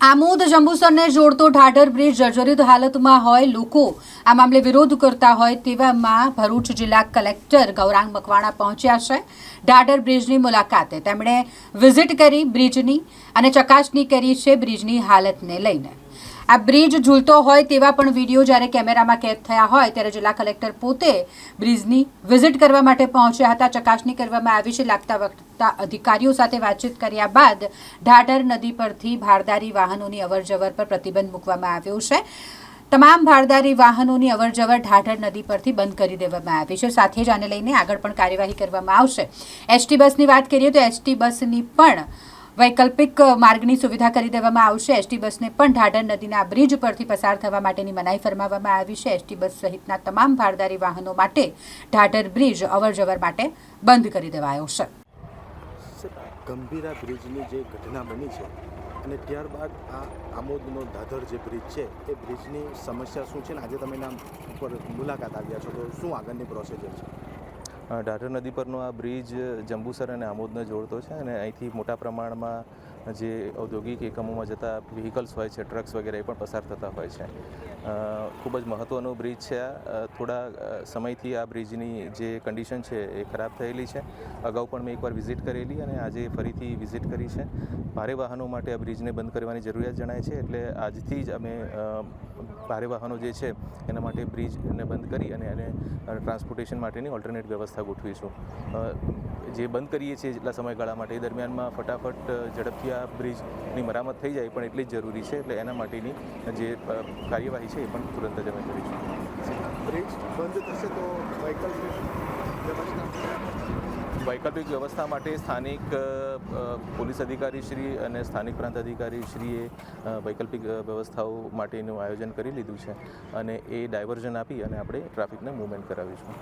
આમોદ જંબુસરને જોડતો ઢાઢર બ્રિજ જર્જરિત હાલતમાં હોય, લોકો આ મામલે વિરોધ કરતા હોય તેવામાં ભરૂચ જિલ્લા કલેક્ટર ગૌરાંગ મકવાણા પહોંચ્યા છે. ઢાઢર બ્રિજની મુલાકાતે તેમણે વિઝિટ કરી બ્રિજની અને ચકાસણી કરી છે બ્રિજની હાલતને લઈને. આ બ્રિજ ઝૂલતો હોય તેવા પણ વીડિયો જ્યારે કેમેરામાં કેદ થયા હોય ત્યારે જિલ્લા કલેક્ટર પોતે બ્રિજની વિઝિટ કરવા માટે પહોંચ્યા હતા. ચકાસણી કરવામાં આવી છે. લાગતા વખતા અધિકારીઓ સાથે વાતચીત કર્યા બાદ ઢાઢર નદી પરથી ભારદારી વાહનોની અવરજવર પર પ્રતિબંધ મૂકવામાં આવ્યો છે. તમામ ભારદારી વાહનોની અવરજવર ઢાઢર નદી પરથી બંધ કરી દેવામાં આવી છે. સાથે જ આને લઈને આગળ પણ કાર્યવાહી કરવામાં આવશે. એસટી બસની વાત કરીએ તો એસટી બસની પણ વૈકલ્પિક માર્ગની સુવિધા કરી દેવામાં આવશે. એસટી બસને પણ ઢાઢર નદીના બ્રિજ પરથી પસાર થવા માટેની મનાઈ ફરમાવવામાં આવી છે. એસટી બસ સહિતના તમામ ભારદારી વાહનો માટે ઢાઢર બ્રિજ અવરજવર માટે બંધ કરી દેવાયો છે. ગંભીરા બ્રિજની જે ઘટના બની છે અને ત્યારબાદ આ આમોદનો દાદર જે બ્રિજ છે, એ બ્રિજની સમસ્યા શું છે? ને આજે તમે એના ઉપર મુલાકાત આવ્યા છો, તો શું આગળની પ્રોસિજર છે? ઢાઢર નદી પરનો આ બ્રિજ, જંબુસર અને આમોદને જોડતો છે અને અહીંથી મોટા પ્રમાણમાં જે ઔદ્યોગિક એકમોમાં જતા વ્હીકલ્સ હોય છે ટ્રક્સ વગેરે એ પણ પસાર થતા હોય છે. ખૂબ જ મહત્ત્વનો બ્રિજ છે આ. થોડા સમયથી આ બ્રિજની જે કન્ડિશન છે એ ખરાબ થયેલી છે. અગાઉ પણ મેં એકવાર વિઝિટ કરેલી અને આજે ફરીથી વિઝિટ કરી છે. ભારે વાહનો માટે આ બ્રિજને બંધ કરવાની જરૂરિયાત જણાય છે એટલે આજથી જ અમે ભારે વાહનો જે છે એના માટે બ્રિજને બંધ કરી અને એને ટ્રાન્સપોર્ટેશન માટેની ઓલ્ટરનેટ વ્યવસ્થા ગોઠવીશું. જે બંધ કરીએ છીએ જેટલા સમયગાળા માટે એ દરમિયાનમાં ફટાફટ ઝડપથી આ બ્રિજની મરામત થઈ જાય પણ એટલી જ જરૂરી છે એટલે એના માટેની જે કાર્યવાહી છે એ પણ તુરંત જ અમે કરીશું. બ્રિજ બંધ થશે તો વૈકલ્પિક વ્યવસ્થા વૈકલ્પિક વ્યવસ્થા માટે સ્થાનિક પોલીસ અધિકારી શ્રી અને સ્થાનિક પ્રાંત અધિકારી શ્રીએ વૈકલ્પિક વ્યવસ્થાઓ માટેનું આયોજન કરી લીધું છે. અને એ ડાયવર્ઝન આપી અને આપણે ટ્રાફિકને મૂવમેન્ટ કરાવીશું.